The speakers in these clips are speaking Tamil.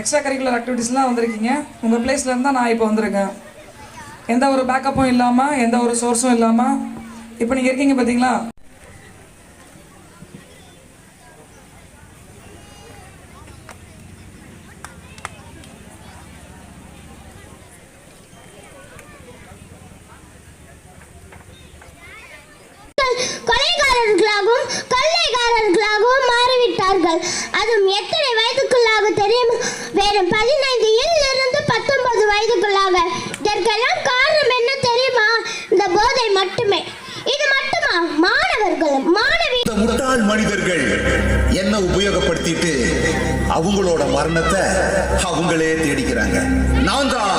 எக்ஸ்ட்ரா கரிக்குலர் ஆக்டிவிட்டீஸ்லாம் வந்திருக்கீங்க. உங்கள் பிளேஸ்லேருந்து தான் நான் இப்போ வந்திருக்கேன். எந்த ஒரு பேக்கப்பும் இல்லாமல் எந்த ஒரு சோர்ஸும் இல்லாமல் இப்போ நீங்கள் இருக்கீங்க பார்த்தீங்களா கொலைகாரர்களாகவும் கொள்ளைகாரர் முட்டாள் மனிதர்கள் என்ன உபயோகப்படுத்திட்டு அவங்களோட மரணத்தை அவங்களே தேடிக்கிறாங்க. நான் தான்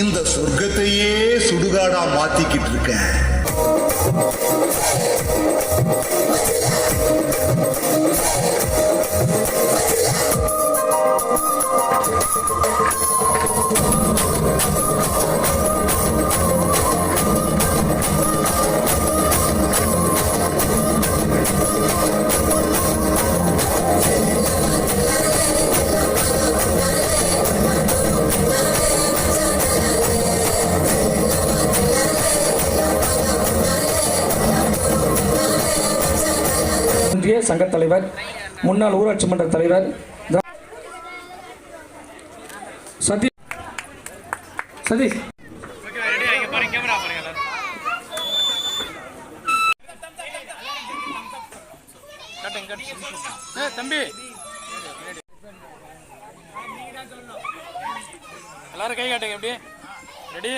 இந்த சொர்க்கத்தையே சுடுகாடா மாத்திக்கிட்டு இருக்கேன். சங்க தலைவர் முன்னாள் ஊராட்சி மன்ற தலைவர் சதீஷ் சதீஷ் தம்பி எல்லாரும் கை காட்டுங்க எப்படி? ரெடி